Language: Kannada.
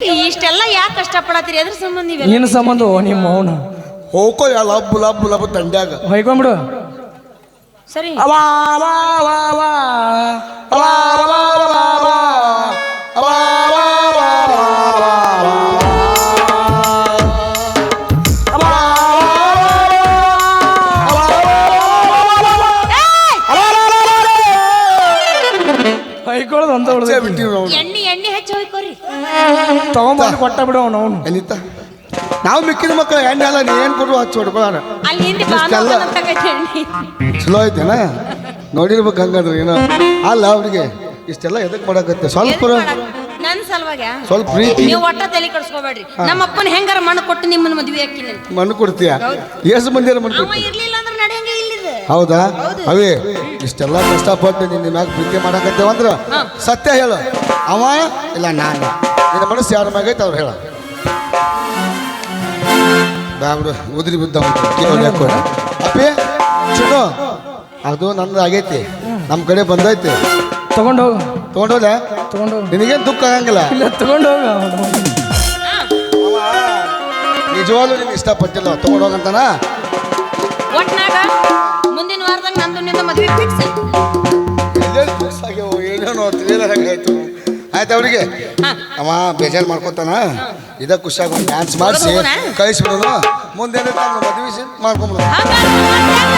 ಇಷ್ಟೆಲ್ಲ ಯಾಕೆ ಕಷ್ಟಪಡತ್ತೀರಿ? ಅದ್ರ ಸಂಬಂಧ ನೀವೆಲ್ಲ? ನಿನ್ನ ಸಂಬಂಧ ನಿಮ್ಮ ಮೌನ. ಹೋಕೋ ಲಬ್ ಲಬ್ ಲಬ್ ತಂಡ್ಯಾಗ. ಹೋಯ್ಕೊಂಬಿಡು. ಸರಿ. ಅವಾ. ಹೊಯ್ಕೊಳ್ಳೋದು ಅಂತ ಉಳಿದ ಬಿಟ್ಟಿವಿ ನಾವು ಎಣ್ಣೆ ಎಣ್ಣೆ ಹೆಚ್ಚು ಹೋಯ್ಕೋರಿ. ತಗೊಂಬಂದು ಕೊಟ್ಟ ಬಿಡು ಅವನು ಅವನು. ನಾವು ಮಿಕ್ಕಿದ ಮಕ್ಕಳು ಎಣ್ಣೆ ಅಲ್ಲ ನೀ ಏನು ಕೊಡು ಹಚ್ಚಿ ಹೊಡ್ಕೊಳ್ಳೋಣ ಅಲ್ಲಿ ಹಿಂದೆ ಇಷ್ಟೆಲ್ಲ? ಬಾಂಧವ ಎಣ್ಣೆ ಚಲೋ ಐತೆನ? ನೋಡಿರ್ಬೇಕು ಹಂಗಾದ್ರೆ ಏನೋ. ಅಲ್ಲ ಅವ್ರಿಗೆ ಇಷ್ಟೆಲ್ಲ ಎದಕ್ ಮಾಡಕತ್ತೆ ಸ್ವಲ್ಪ ನನ್ನ? ಸಲುವಾಗ? ಸ್ವಲ್ಪ ಪ್ರೀತಿ. ನೀವು ಒಟ್ಟ ತಲೆ ಕಡ್ಸ್ಕೋಬೇಡ್ರಿ. ನಮ್ಮ ಅಪ್ಪನ ಹೆಂಗಾರ ಮಣ್ಣು ಕೊಟ್ಟು ನಿಮ್ಮನ್ನ ಮದುವೆ ಹಾಕಿನಿ. ಮಣ್ಣು ಕೊಡ್ತೀಯ? ಎಷ್ಟು ಬಂದಿರ ಮಣ್ಣು ಅವ ಕೊಡ್ತೀಯ? ಇರ್ಲಿಲ್ಲ ಅಂದ್ರೆ ನಡೆಯಂಗೆ ಇಲ್ಲಿದೆ. ಹೌದಾ? ಅವೇ ಇಷ್ಟೆಲ್ಲ ಕಷ್ಟಪಟ್ಟು ನಿನ್ನ ಮ್ಯಾಗ ಪ್ರೀತಿ ಮಾಡಕತ್ತೇವಂದ್ರ ಸತ್ಯ ಹೇಳು. ಅವ? ಇಲ್ಲ ನಾನು. ನಿನ್ನ ಮನಸ್ಸು ಯಾರ ಮ್ಯಾಗ ಐತೆ ಅವ್ರು ಹೇಳ. ಬ್ಯಾಬ್ರು ಉದ್ರಿ ಬಿದ್ದ ಅಪ್ಪಿ ಚಿನ್ನು. ಅದು ನಂದು ಆಗೈತಿ. ನಮ್ಮ ಕಡೆ ಬಂದೈತಿ. ತಗೊಂಡು ಹೋಗು. ತಗೊಂಡೋದ ತಗೊಂಡು ಹೋಗು. ನಿನಗೇನು ದುಃಖ ಆಗಂಗಿಲ್ಲ? ಇಲ್ಲ ತಗೊಂಡು ಹೋಗು ಅವನು. ನಿಜವಾಗ್ಲೂ ನೀನು ಇಷ್ಟಪಟ್ಟಿಲ್ಲ. ತಗೊಂಡೋಗಂತನಾ ಒಟ್ನಾಗ? ಏನೇನೋ ತಿಳಿಯಲ್ಲ ಹೆಂಗಾಯ್ತು ಆಯ್ತು? ಅವ್ರಿಗೆ ಅವ ಬೇಜಾರು ಮಾಡ್ಕೊತಾನ? ಇದ ಖುಷಿಯಾಗಿ ಡ್ಯಾನ್ಸ್ ಮಾಡಿಸಿ ಕಳಿಸ್ಬಿಡೋದು ಕಳಿಸ್ಬಿಡೋನು ಮುಂದೆ ಮದುವೆ ಮತ್ತೆ